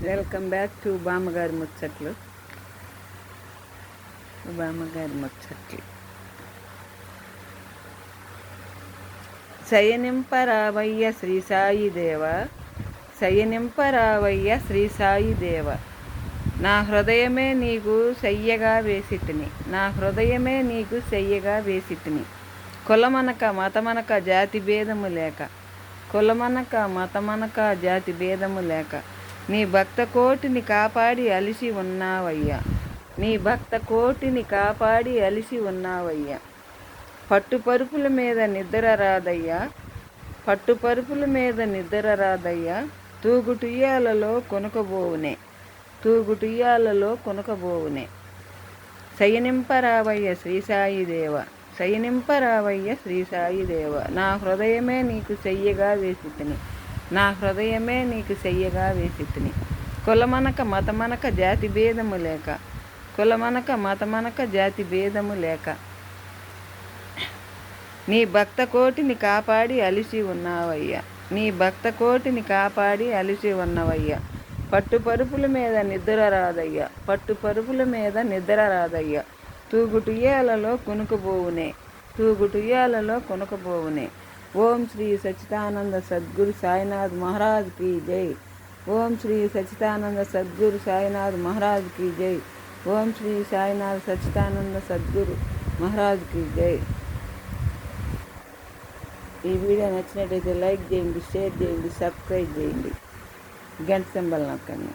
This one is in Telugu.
వెల్కమ్ బ్యాక్ టు బామ్మగారి ముచ్చట్లు బామ్మగారి ముచ్చట్లు శయనింపరావయ్య శ్రీ సాయి దేవ శయనింపరావయ్య శ్రీ సాయి దేవ నా హృదయమే నీకు శయ్యగా వేసిటిని నా హృదయమే నీకు శయ్యగా వేసిటిని కులమనక మతమనక జాతి భేదము లేక కులమనక మతమనక జాతి భేదము లేక నీ భక్త కోటిని కాపాడి అలిసి ఉన్నావయ్యా. నీ భక్త కోటిని కాపాడి అలిసి ఉన్నావయ్యా. పట్టుపరుపుల మీద నిద్ర రాదయ్యా. పట్టుపరుపుల మీద నిద్ర రాదయ్యా. తూగుటుయ్యాలలో కొనుకబోవునే. తూగుటుయ్యాలలో కొనుకబోవునే. శయనింపరావయ్య శ్రీసాయిదేవ. దేవ శయనింపరావయ్య శ్రీసాయిదేవ. దేవ నా హృదయమే నీకు చెయ్యగా వేసి తిని నా హృదయమే నీకు చెయ్యగా వేసి కులమనక మతమనక జాతి భేదము లేక. కులమనక మతమనక జాతి భేదము లేక. నీ భక్త కోటిని కాపాడి అలిసి ఉన్నావయ్యా. నీ భక్త కోటిని కాపాడి అలిసి ఉన్నవయ్యా. పట్టు పరుపుల మీద నిద్ర రాదయ్యా. పట్టు పరుపుల మీద నిద్ర రాదయ్యా. తూగుటుయ్యాలలో కొనుకుపోవునే తూగుటుయ్యాలలో కొనుకుపోవునే ఓం శ్రీ సచ్చిదానంద సద్గురు సాయినాథ్ మహారాజ్కి జై. ఓం శ్రీ సచ్చిదానంద సద్గురు సాయినాథ్ మహారాజ్కి జై. ఓం శ్రీ సాయినాథ్ సచ్చిదానంద సద్గురు మహారాజ్కి జై. ఈ వీడియో నచ్చినట్టయితే లైక్ చేయండి షేర్ చేయండి సబ్స్క్రైబ్ చేయండి. గంట సింబల్ నొక్కండి.